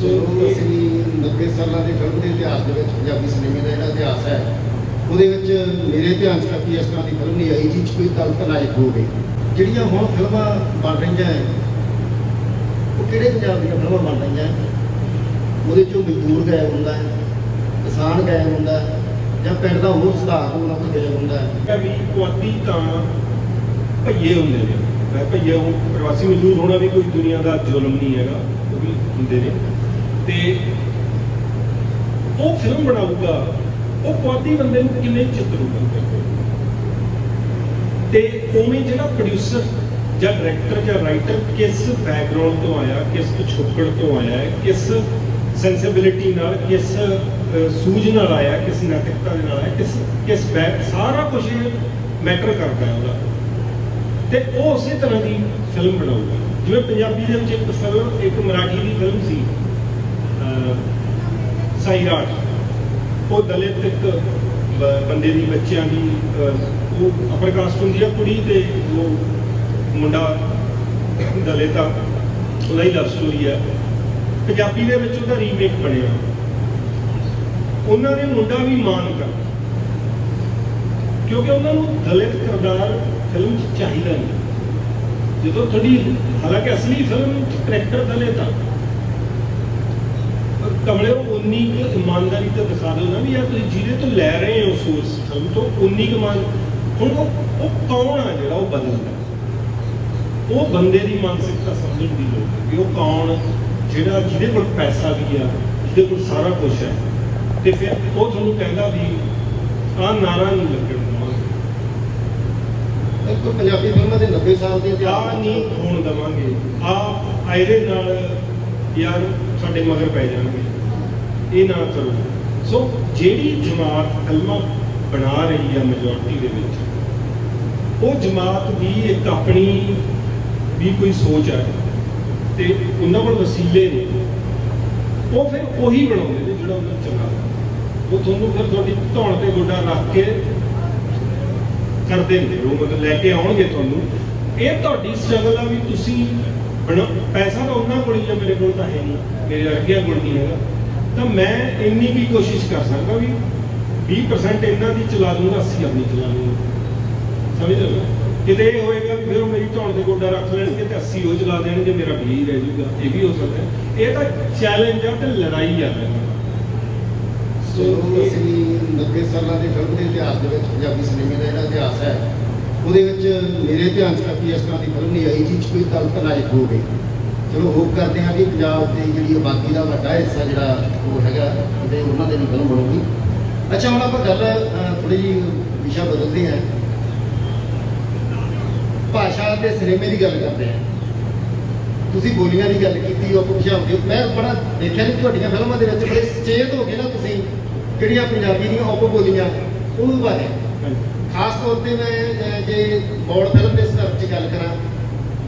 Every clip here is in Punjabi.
ਸੋ ਅਸੀਂ 90 ਸਾਲਾਂ ਦੇ ਫਿਲਮ ਦੇ ਇਤਿਹਾਸ ਦੇ ਵਿੱਚ, ਪੰਜਾਬੀ ਸਿਨੇਮੇ ਦਾ ਜਿਹੜਾ ਇਤਿਹਾਸ ਹੈ, ਉਹਦੇ ਵਿੱਚ ਮੇਰੇ ਧਿਆਨ 'ਚ ਤਾਂ ਇਸ ਤਰ੍ਹਾਂ ਦੀ ਫਿਲਮ ਨਹੀਂ ਆਈ ਜਿਸ 'ਚ ਕੋਈ ਦਲਿਤ ਨਾਇਕ ਹੋਵੇ। ਜਿਹੜੀਆਂ ਹੁਣ ਫਿਲਮਾਂ ਬਣ ਰਹੀਆਂ ਹੈ, ਉਹ ਕਿਹੜੇ ਪੰਜਾਬ ਦੀਆਂ ਫਿਲਮਾਂ ਬਣ ਰਹੀਆਂ ਹੈ? ਉਹਦੇ 'ਚੋਂ ਮਜ਼ਦੂਰ ਗਾਇਬ ਹੁੰਦਾ ਹੈ, ਕਿਸਾਨ ਗਾਇਬ ਹੁੰਦਾ ਹੈ, ਜਾਂ ਪਿੰਡ ਦਾ ਹੋਰ ਸੁਧਾਰ ਉਹਨਾਂ ਤੋਂ ਗਾਇਬ ਹੁੰਦਾ ਹੈ। ਵੀ ਪੁਆਧੀ ਤਾਂ ਭਈਏ ਹੁੰਦੇ ਨੇ। ਮੈਂ ਭਈਏ ਹੁਣ ਪ੍ਰਵਾਸੀ ਮਜ਼ਦੂਰ ਹੋਣਾ ਵੀ ਕੋਈ ਦੁਨੀਆ ਦਾ ਜ਼ੁਲਮ ਨਹੀਂ ਹੈਗਾ, ਉਹ ਵੀ ਹੁੰਦੇ ਨੇ। ਤੇ ਉਹ ਫਿਲਮ ਬਣਾਊਗਾ, ਉਹ ਪੁਆਧੀ ਬੰਦੇ ਨੂੰ ਕਿਵੇਂ ਚਿੱਤਰੂਗਾ ਤੇ ਉਵੇਂ ਜਿਹੜਾ ਪ੍ਰੋਡਿਊਸਰ ਜਾਂ ਡਾਇਰੈਕਟਰ ਜਾਂ ਰਾਈਟਰ ਕਿਸ ਬੈਕਗ੍ਰਾਉਂਡ ਤੋਂ ਆਇਆ, ਕਿਸ ਪਿਛੋਕੜ ਤੋਂ ਆਇਆ, ਕਿਸ ਸੈਂਸਿਬਿਲਿਟੀ ਨਾਲ, ਕਿਸ ਸੂਝ ਨਾਲ ਆਇਆ, ਕਿਸ ਨੈਤਿਕਤਾ ਨਾਲ ਆਇਆ, ਕਿਸ ਕਿਸ ਬੈਕ ਸਾਰਾ ਕੁਝ ਮੈਟਰ ਕਰਦਾ ਹੈ ਉਹਦਾ। ਤੇ ਉਹ ਉਸੇ ਤਰ੍ਹਾਂ ਦੀ ਫਿਲਮ ਬਣਾਊਗਾ। ਜਿਵੇਂ ਪੰਜਾਬੀ ਦੇ ਵਿੱਚ ਇੱਕ ਫਿਲਮ ਇੱਕ ਮਰਾਠੀ ਦੀ ਫਿਲਮ ਸੀ ਅਹ, ਉਹ ਦਲਿਤ ਇੱਕ ਬੰਦੇ ਦੀ ਬੱਚਿਆਂ ਦੀ ਉਹ ਅਪਰ ਕਾਸਟ ਹੁੰਦੀ ਆ ਕੁੜੀ ਤੇ ਉਹ ਮੁੰਡਾ ਦਲਿਤ ਆ ਉਹਦਾ ਹੀ ਲਵ ਸਟੋਰੀ ਆ। ਪੰਜਾਬੀ ਦੇ ਵਿੱਚ ਉਹਦਾ ਰੀਮੇਕ ਬਣਿਆ। ਉਹਨਾਂ ਨੇ ਮੁੰਡਾ ਵੀ ਮਾਨ ਕਰ ਕਿਉਂਕਿ ਉਹਨਾਂ ਨੂੰ ਦਲਿਤ ਕਿਰਦਾਰ ਫਿਲਮ 'ਚ ਚਾਹੀਦਾ ਨਹੀਂ। ਜਦੋਂ ਤੁਹਾਡੀ ਹਾਲਾਂਕਿ ਅਸਲੀ ਫਿਲਮ ਚ ਕਰੈਕਟਰ ਦਲਿਤ ਆ। ਕਮਲੇ ਉਨੀ ਕੁ ਇਮਾਨਦਾਰੀ ਤਾਂ ਦਿਖਾ ਦਿਓ ਨਾ ਵੀ ਯਾਰ ਤੁਸੀਂ ਜਿਹਦੇ ਤੋਂ ਲੈ ਰਹੇ ਹੋ ਸੋਰਸ ਫਿਲਮ ਤੋਂ ਉਨੀ ਕੁ ਇਮਾਨ ਹੁਣ ਉਹ ਉਹ ਕੌਣ ਆ ਜਿਹੜਾ ਉਹ ਬਦਲਦਾ ਉਹ ਬੰਦੇ ਦੀ ਮਾਨਸਿਕਤਾ ਸਮਝਣ ਦੀ ਲੋੜ ਹੈ ਵੀ ਉਹ ਕੌਣ ਜਿਹੜਾ ਜਿਹਦੇ ਕੋਲ ਪੈਸਾ ਵੀ ਆ ਜਿਹਦੇ ਕੋਲ ਸਾਰਾ ਕੁਝ ਹੈ। ਤੇ ਫਿਰ ਉਹ ਤੁਹਾਨੂੰ ਕਹਿੰਦਾ ਵੀ ਆਹ ਨਾਰਾ ਨਹੀਂ ਲੱਗਣ ਦਵਾਂਗੇ ਇੱਕ ਪੰਜਾਬੀ ਫਿਲਮਾਂ ਦੇ 90 ਸਾਲ ਦੇ ਵਿੱਚ ਨਹੀਂ ਹੋਣ ਦਵਾਂਗੇ। ਆਹ ਇਹਦੇ ਨਾਲ ਯਾਰ ਸਾਡੇ ਮਗਰ ਪੈ ਜਾਣਗੇ। ਇਹ ਨਾ ਕਰੋ। ਸੋ ਜਿਹੜੀ ਜਮਾਤ ਫਿਲਮਾਂ ਬਣਾ ਰਹੀ ਆ ਮੈਜੋਰਟੀ ਦੇ ਵਿੱਚ, ਉਹ ਜਮਾਤ ਵੀ ਇੱਕ ਆਪਣੀ ਵੀ ਕੋਈ ਸੋਚ ਹੈ ਤੇ ਉਹਨਾਂ ਕੋਲ ਵਸੀਲੇ ਨੇ। ਉਹ ਫਿਰ ਉਹੀ ਬਣਾਉਂਦੇ ਨੇ ਜਿਹੜਾ ਉਹਨਾਂ ਨੂੰ ਚੰਗਾ ਉਹ ਤੁਹਾਨੂੰ ਫਿਰ ਤੁਹਾਡੀ ਧੌਣ ਤੇ ਗੋਡਾ ਰੱਖ ਕੇ ਕਰਦੇ ਨੇ। ਉਹ ਮਤਲਬ ਲੈ ਕੇ ਆਉਣਗੇ ਤੁਹਾਨੂੰ। ਇਹ ਤੁਹਾਡੀ ਸਟਰਗਲ ਆ ਵੀ ਤੁਸੀਂ ਬਣਾ- ਪੈਸਾ ਤਾਂ ਉਹਨਾਂ ਕੋਲ ਹੀ ਆ, ਮੇਰੇ ਕੋਲ ਤਾਂ ਹੈ ਨਹੀਂ, ਮੇਰੇ ਵਰਗਿਆਂ ਕੋਲ ਨਹੀਂ ਹੈਗਾ। ਤਾਂ ਮੈਂ ਇੰਨੀ ਵੀ ਕੋਸ਼ਿਸ਼ ਕਰ ਸਕਦਾ ਵੀ 20% ਇਹਨਾਂ ਦੀ ਚਲਾ ਦੂੰਗਾ 80 ਆਪਣੀ ਚਲਾ ਲੂੰਗਾ ਸਮਝ ਲਓ ਕਿਤੇ ਇਹ ਹੋਏਗਾ ਵੀ ਫਿਰ ਮੇਰੀ ਧੌਣ ਤੇ ਗੋਡਾ ਰੱਖ ਲੈਣਗੇ ਤੇ 80 ਉਹ ਚਲਾ ਦੇਣਗੇ, ਮੇਰਾ 20 ਰਹਿ ਜਾਊਗਾ। ਇਹ ਵੀ ਹੋ ਸਕਦਾ ਇਹ ਤਾਂ ਚੈਲੰਜ ਆ ਤੇ ਲੜਾਈ ਆ। ਸੋ ਅਸੀਂ 90 ਸਾਲਾਂ ਦੇ ਫਿਲਮ ਦੇ ਇਤਿਹਾਸ ਦੇ ਵਿੱਚ ਪੰਜਾਬੀ ਸਿਨੇਮੇ ਦਾ ਜਿਹੜਾ ਇਤਿਹਾਸ ਹੈ ਉਹਦੇ ਵਿੱਚ ਮੇਰੇ ਧਿਆਨ 'ਚ ਤਾਂ ਇਸ ਤਰ੍ਹਾਂ ਦੀ ਫਿਲਮ ਨਹੀਂ ਆਈ, ਜਿਸ ਕੋਈ ਦਲਿਤ ਨਾਇਕ ਹੋਵੇ। ਚਲੋ ਹੋਪ ਕਰਦੇ ਹਾਂ ਕਿ ਪੰਜਾਬ ਦੀ ਜਿਹੜੀ ਆਬਾਦੀ ਦਾ ਵੱਡਾ ਹਿੱਸਾ ਜਿਹੜਾ ਉਹ ਹੈਗਾ, ਤੇ ਉਹਨਾਂ ਦੇ ਵੀ ਫਿਲਮ ਬਣੂਗੀ। ਅੱਛਾ, ਹੁਣ ਆਪਾਂ ਗੱਲ ਥੋੜੀ ਜਿਹੀ ਵਿਸ਼ਾ ਬਦਲਦੇ ਹਾਂ। ਭਾਸ਼ਾ ਤੇ ਸਿਨੇਮੇ ਦੀ ਗੱਲ ਕਰਦੇ ਹਾਂ। ਤੁਸੀਂ ਬੋਲੀਆਂ ਦੀ ਗੱਲ ਕੀਤੀ, ਉਹ ਪੁੱਛਾਉਂਦੇ ਮੈਂ ਬੜਾ ਦੇਖਿਆ ਕਿ ਤੁਹਾਡੀਆਂ ਫਿਲਮਾਂ ਦੇ ਵਿੱਚ ਬੜੇ ਸਚੇਤ ਹੋ ਗਏ ਨਾ ਤੁਸੀਂ ਜਿਹੜੀਆਂ ਪੰਜਾਬੀ ਦੀਆਂ ਉਪ ਬੋਲੀਆਂ, ਉਹ ਬਾਰੇ। ਖਾਸ ਤੌਰ ਤੇ ਮੈਂ ਜੇ ਬੌੜ ਫਿਲਮ ਦੇ ਸੰਦਰਭ 'ਚ ਗੱਲ ਕਰਾਂ,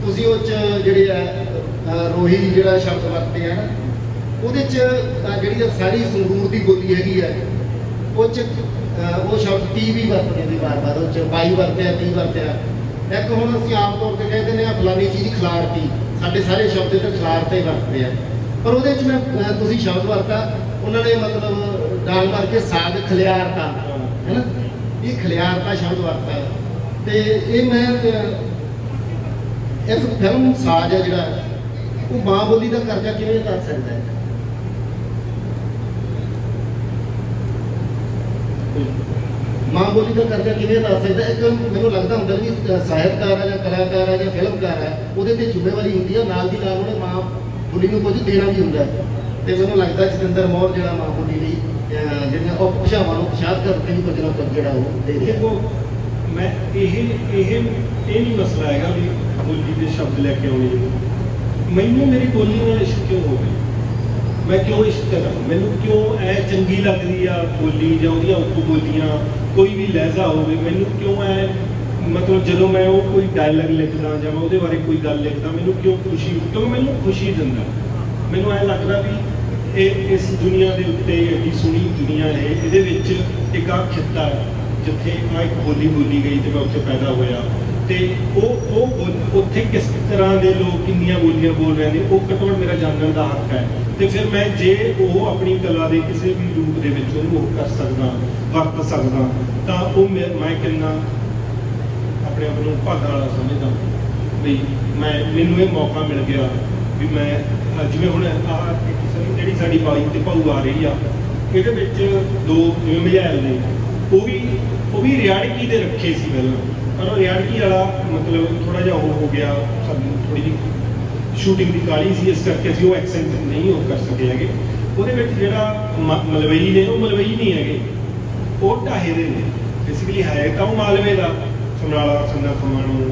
ਤੁਸੀਂ ਉਹ 'ਚ ਜਿਹੜੇ ਆ ਰੋਹੀ ਜਿਹੜਾ ਸ਼ਬਦ ਵਰਤੇ ਆ ਨਾ, ਉਹਦੇ 'ਚ ਜਿਹੜੀ ਸਾਰੀ ਸੰਗਰੂਰ ਦੀ ਬੋਲੀ ਹੈਗੀ ਆ, ਉਹ 'ਚ ਉਹ ਸ਼ਬਦ ਟੀ ਵੀ ਵਰਤਦੇ ਨੇ ਵਾਰ-ਵਾਰ, ਉਹ 'ਚ ਬਾਈ ਵਰਤਿਆ, ਟੀ ਵਰਤਿਆ। ਇੱਕ ਹੁਣ ਅਸੀਂ ਆਮ ਤੌਰ ਤੇ ਕਹਿੰਦੇ ਨੇ ਆ ਫਲਾਨੀ ਚੀਜ਼ ਖਿਲਾਰਤੀ ਸਾਡੇ ਸਾਰੇ ਸ਼ਬਦ ਤੇ ਖਿਲਾਰਤੇ ਵਰਤਦੇ ਆ। ਪਰ ਉਹਦੇ 'ਚ ਮੈਂ ਤੁਸੀਂ ਸ਼ਬਦ ਵਰਤਾ, ਉਹਨਾਂ ਨੇ ਮਤਲਬ ਡਾਲ ਮਾਰ ਕੇ ਸਾਗ ਖਲਿਆਰਤਾ ਹੈਨਾ ਇਹ ਖਲਿਆਰਤਾ ਸ਼ਬਦ ਵਰਤਾ ਹੈ। ਤੇ ਇਹ ਮੈਂ ਅਹ, ਫਿਲਮ ਸਾਜ ਹੈ ਜਿਹੜਾ ਉਹ ਮਾਂ ਬੋਲੀ ਦਾ ਕਰਜ਼ਾ ਕਿਵੇਂ ਕਰ ਸਕਦਾ ਹੈ? ਮਾਂ ਬੋਲੀ ਦਾ ਕਰਜ਼ਾ ਕਿਵੇਂ ਲਾ ਸਕਦਾ ਇੱਕ ਮੈਨੂੰ ਲੱਗਦਾ ਹੁੰਦਾ ਵੀ ਸਾਹਿਤਕਾਰ ਹੈ ਜਾਂ ਕਲਾਕਾਰ ਹੈ ਜਾਂ ਫਿਲਮਕਾਰ ਹੈ ਉਹਦੇ ਤੇ ਜ਼ਿੰਮੇਵਾਰੀ ਹੁੰਦੀ ਹੈ ਨਾਲ ਦੀ ਨਾਲ ਉਹਨੇ ਮਾਂ ਬੋਲੀ ਨੂੰ ਕੁਝ ਦੇਣਾ ਵੀ ਹੁੰਦਾ ਹੈ। ਤੇ ਮੈਨੂੰ ਲੱਗਦਾ ਜਤਿੰਦਰ ਮੋਹਰ ਜਿਹੜਾ ਮਾਂ ਬੋਲੀ ਲਈ ਜਿਹੜੀਆਂ ਉਹ ਭਾਸ਼ਾਵਾਂ ਨੂੰ ਪਛਾਣ ਕਰਕੇ ਵੀ ਕੁਝ ਨਾ ਕੁਝ ਜਿਹੜਾ ਉਹ ਦੇ ਰਿਹਾ। ਦੇਖੋ, ਮੈਂ ਇਹ ਇਹ ਇਹ ਨਹੀਂ ਮਸਲਾ ਹੈਗਾ ਵੀ ਬੋਲੀ ਦੇ ਸ਼ਬਦ ਲੈ ਕੇ ਆਉਣੇ ਮੈਨੂੰ ਮੇਰੀ ਬੋਲੀ ਨਾਲ ਇਸ਼ਕ ਕਿਉਂ ਹੋ ਗਿਆ? ਮੈਂ ਕਿਉਂ ਇਸ਼ਕ ਕਰਾਂ? ਮੈਨੂੰ ਕਿਉਂ ਐ ਚੰਗੀ ਲੱਗਦੀ ਆ ਬੋਲੀ ਜਾਂ ਉਹਦੀਆਂ ਉਪ ਬੋਲੀਆਂ? ਕੋਈ ਵੀ ਲਹਿਜ਼ਾ ਹੋਵੇ, ਮੈਨੂੰ ਕਿਉਂ ਐ, ਮਤਲਬ ਜਦੋਂ ਮੈਂ ਉਹ ਕੋਈ ਡਾਇਲੌਗ ਲਿਖਦਾ ਜਾਂ ਮੈਂ ਉਹਦੇ ਬਾਰੇ ਕੋਈ ਗੱਲ ਲਿਖਦਾ, ਮੈਨੂੰ ਕਿਉਂ ਖੁਸ਼ੀ? ਕਿਉਂ ਮੈਨੂੰ ਖੁਸ਼ੀ ਦਿੰਦਾ। ਮੈਨੂੰ ਐ ਲੱਗਦਾ ਵੀ ਇਹ ਇਸ ਦੁਨੀਆ ਦੇ ਉੱਤੇ ਐਡੀ ਸੋਹਣੀ ਦੁਨੀਆ ਹੈ, ਇਹਦੇ ਵਿੱਚ ਇੱਕ ਆ ਖਿੱਤਾ ਹੈ, ਜਿੱਥੇ ਆ ਇੱਕ ਬੋਲੀ ਬੋਲੀ ਗਈ ਤੇ ਮੈਂ ਉੱਥੇ ਪੈਦਾ ਹੋਇਆ। ਤੇ ਉਹ ਉਹ ਬੋਲ- ਉੱਥੇ ਕਿਸ ਤਰ੍ਹਾਂ ਦੇ ਲੋਕ ਕਿੰਨੀਆਂ ਬੋਲੀਆਂ ਬੋਲ ਰਹੇ ਨੇ, ਉਹ ਘੱਟੋ ਮੇਰਾ ਜਾਣਨ ਦਾ ਹੱਕ ਹੈ। ਤੇ ਫਿਰ ਮੈਂ ਜੇ ਉਹ ਆਪਣੀ ਕਲਾ ਦੇ ਕਿਸੇ ਵੀ ਰੂਪ ਦੇ ਵਿੱਚ ਉਹਨੂੰ ਉਹ ਕਰ ਸਕਦਾ, ਵਰਤ ਸਕਦਾ, ਤਾਂ ਉਹ ਮੈਂ ਮੈਂ ਕਿੰਨਾ ਆਪਣੇ ਆਪ ਨੂੰ ਭਾਗਾਂ ਵਾਲਾ ਸਮਝਦਾ ਵੀ ਮੈਂ, ਮੈਨੂੰ ਇਹ ਮੌਕਾ ਮਿਲ ਗਿਆ ਵੀ ਮੈਂ ਜਿਵੇਂ ਹੁਣ ਆਹ ਜਿਹੜੀ ਸਾਡੀ ਬਾਈ ਤੇ ਭਾਊ ਆ ਰਹੀ ਆ, ਇਹਦੇ ਵਿੱਚ ਦੋ ਜਿਵੇਂ ਮਝੈਲ ਨੇ, ਉਹ ਵੀ ਉਹ ਵੀ ਰਿਆੜਕੀ ਦੇ ਰੱਖੇ ਸੀ ਪਹਿਲਾਂ। ਪਰ ਉਹ ਰਿਆੜਕੀ ਵਾਲਾ ਮਤਲਬ ਥੋੜਾ ਜਿਹਾ ਉਹ ਹੋ ਗਿਆ, ਸਾਨੂੰ ਥੋੜੀ ਜਿਹੀ ਸ਼ੂਟਿੰਗ ਦੀ ਕਾਲੀ ਸੀ, ਇਸ ਕਰਕੇ ਅਸੀਂ ਉਹ ਐਕਸੈਂਟ ਨਹੀਂ ਉਹ ਕਰ ਸਕੇ ਹੈਗੇ। ਉਹਦੇ ਵਿੱਚ ਜਿਹੜਾ ਮ- ਮਲਵਈ ਨੇ, ਉਹ ਮਲਵਈ ਨਹੀਂ ਹੈਗੇ। ਉਹ ਢਾਹੇ ਦੇ ਨੇ। ਬੇਸਿਕਲੀ ਹੈ ਤਾਂ ਉਹ ਮਾਲਵੇ ਦਾ, ਸਮਰਾਲਾ ਸੰਨਾ ਖਮਾਣੋ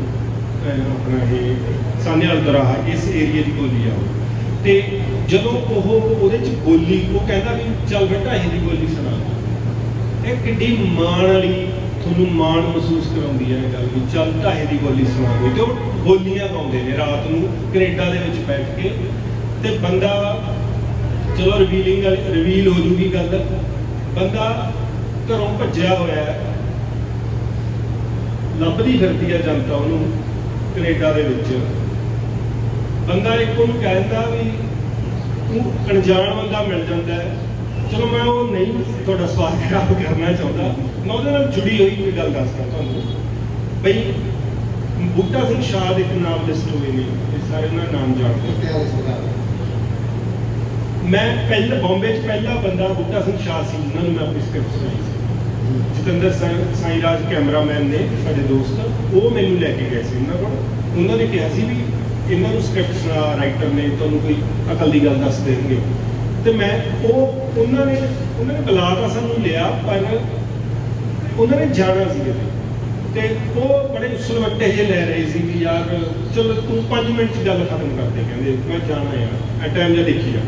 ਆਪਣਾ ਇਹ ਸਾਨੇ ਵਾਲ ਦਰਾਹਾ, ਇਸ ਏਰੀਆ ਦੀ ਬੋਲੀ ਆ ਉਹ। ਤੇ ਜਦੋਂ ਉਹ ਉਹਦੇ ਚ ਬੋਲੀ, ਉਹ ਕਹਿੰਦਾ ਵੀ ਚੱਲ ਫਿਰ ਢਾਹੇ ਦੀ ਬੋਲੀ ਸੁਣਾ। ਇਹ ਕਿੱਡੀ ਮਾਣ ਵਾਲੀ ਤੁਹਾਨੂੰ ਮਾਣ ਮਹਿਸੂਸ ਕਰਾਉਂਦੀ ਹੈ ਇਹ ਗੱਲ ਵੀ, ਚੱਲ ਢਾਹੇ ਦੀ ਬੋਲੀ ਸੁਣਾਓ ਤੇ ਉਹ ਬੋਲੀਆਂ ਗਾਉਂਦੇ ਨੇ ਰਾਤ ਨੂੰ, ਕੈਨੇਡਾ ਦੇ ਵਿੱਚ ਬੈਠ ਕੇ। ਤੇ ਬੰਦਾ, ਚਲੋ ਰਿਵੀਲਿੰਗ ਰਿਵੀਲ ਹੋ ਜੂਗੀ ਗੱਲ। ਬੰਦਾ ਘਰੋਂ ਭੱਜਿਆ ਹੋਇਆ ਹੈ। ਲੱਭਦੀ ਫਿਰਦੀ ਹੈ ਜਨਤਾ ਉਹਨੂੰ ਕੈਨੇਡਾ ਦੇ ਵਿੱਚ। ਬੰਦਾ ਇੱਕ ਉਹਨੂੰ ਕਹਿੰਦਾ ਵੀ ਤੂੰ ਅਣਜਾਣ ਬੰਦਾ ਮਿਲ ਜਾਂਦਾ ਹੈ। ਚਲੋ ਮੈਂ ਉਹ ਨਹੀਂ ਤੁਹਾਡਾ ਸਵਾਲ ਖਰਾਬ ਕਰਨਾ ਚਾਹੁੰਦਾ। ਮੈਂ ਉਹਦੇ ਨਾਲ ਜੁੜੀ ਹੋਈ ਕੋਈ ਗੱਲ ਦੱਸਦਾ ਤੁਹਾਨੂੰ? ਬਈ ਬੁੱਟਾ ਸਿੰਘ ਸ਼ਾਹ ਦੇ ਇੱਕ ਨਾਮ ਲਿਸਟ ਹੋਏ ਨੇ ਇਹ ਸਾਰੇ ਉਹਨਾਂ ਨਾਮ ਜਾਣਦੇ ਮੈਂ ਪਹਿਲਾ ਬੰਬੇ 'ਚ ਪਹਿਲਾ ਬੰਦਾ ਬੁੱਟਾ ਸਿੰਘ ਸ਼ਾਹ ਸੀ ਉਹਨਾਂ ਨੂੰ ਮੈਂ ਆਪਣੀ ਸਕ੍ਰਿਪਟ ਸੁਣਾਈ ਸੀ। ਜਤਿੰਦਰ ਸਾਈਂ ਰਾਜ ਕੈਮਰਾਮੈਨ ਨੇ ਸਾਡੇ ਦੋਸਤ ਉਹ ਮੈਨੂੰ ਲੈ ਕੇ ਗਏ ਸੀ ਉਹਨਾਂ ਕੋਲ। ਉਹਨਾਂ ਨੇ ਕਿਹਾ ਸੀ ਵੀ ਇਹਨਾਂ ਨੂੰ ਸਕ੍ਰਿਪਟ ਰਾਈਟਰ ਨੇ ਤੁਹਾਨੂੰ ਕੋਈ ਅਕਲ ਦੀ ਗੱਲ ਦੱਸ ਦੇਣਗੇ। ਤੇ ਮੈਂ ਉਹ, ਉਹਨਾਂ ਨੇ ਉਹਨਾਂ ਨੇ ਬੁਲਾ ਤਾਂ ਸਾਨੂੰ ਲਿਆ, ਪਰ ਉਹਨਾਂ ਨੇ ਜਾਣਾ ਸੀ ਕਿਤੇ। ਤੇ ਉਹ ਬੜੇ ਉਸਲਵੱਟੇ ਜਿਹੇ ਲੈ ਰਹੇ ਸੀ ਵੀ ਯਾਰ, ਚਲੋ ਤੂੰ 5 ਮਿੰਟ 'ਚ ਗੱਲ ਖਤਮ ਕਰ ਦੇ, ਕਹਿੰਦੇ, ਮੈਂ ਜਾਣਾ ਯਾਰ ਐ ਟਾਈਮ ਜਿਹਾ ਦੇਖੀ ਜਾ।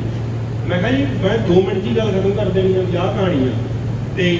ਮੈਂ ਕਿਹਾ ਜੀ, ਮੈਂ 2 ਮਿੰਟ 'ਚ ਹੀ ਗੱਲ ਖਤਮ ਕਰ ਦੇਣੀ ਆ ਵਿਆਹ ਕਹਾਣੀ ਆ। ਤੇ